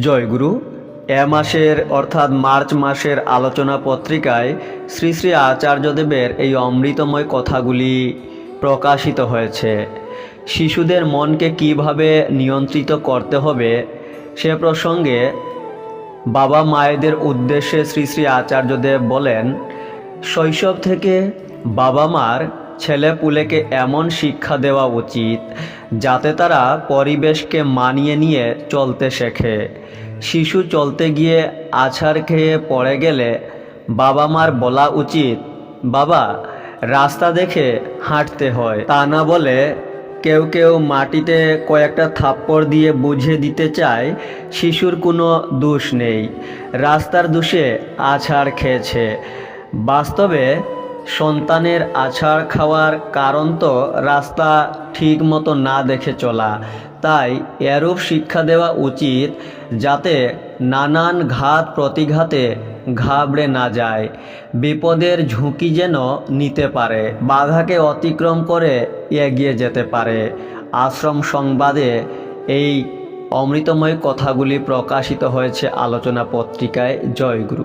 জয়গুরু, এ মাসের অর্থাৎ মার্চ মাসের আলোচনা পত্রিকায় শ্রী শ্রী আচার্যদেবের এই অমৃতময় কথাগুলি প্রকাশিত হয়েছে। শিশুদের মনকে কীভাবে নিয়ন্ত্রিত করতে হবে সে প্রসঙ্গে বাবা মায়েদের উদ্দেশ্যে শ্রী শ্রী আচার্যদেব বলেন, শৈশব থেকে বাবা মার ছেলে পুলেকে এমন শিক্ষা দেওয়া উচিত যাতে তারা পরিবেশকে মানিয়ে নিয়ে চলতে শেখে। শিশু চলতে গিয়ে আছাড় খেয়ে পড়ে গেলে বাবা মার বলা উচিত, বাবা, রাস্তা দেখে হাঁটতে হয়। তা না বলে কেউ কেউ মাটিতে কয়েকটা থাপ্পড় দিয়ে বুঝিয়ে দিতে চায়, শিশুর কোনো দোষ নেই, রাস্তার দোষে আছাড় খেয়েছে। বাস্তবে সন্তানের আছাড় খাওয়ার কারণ তো রাস্তা ঠিক মতো না দেখে চলা। তাই এরূপ শিক্ষা দেওয়া উচিত যাতে নানান ঘাত প্রতিঘাতে ঘাবড়ে না যায়। বিপদের ঝুঁকি যেন নিতে পারে, বাধাকে অতিক্রম করে এগিয়ে যেতে পারে। আশ্রম সংবাদে এই অমৃতময় কথাগুলি প্রকাশিত হয়েছে আলোচনা পত্রিকায় জয়গুরু।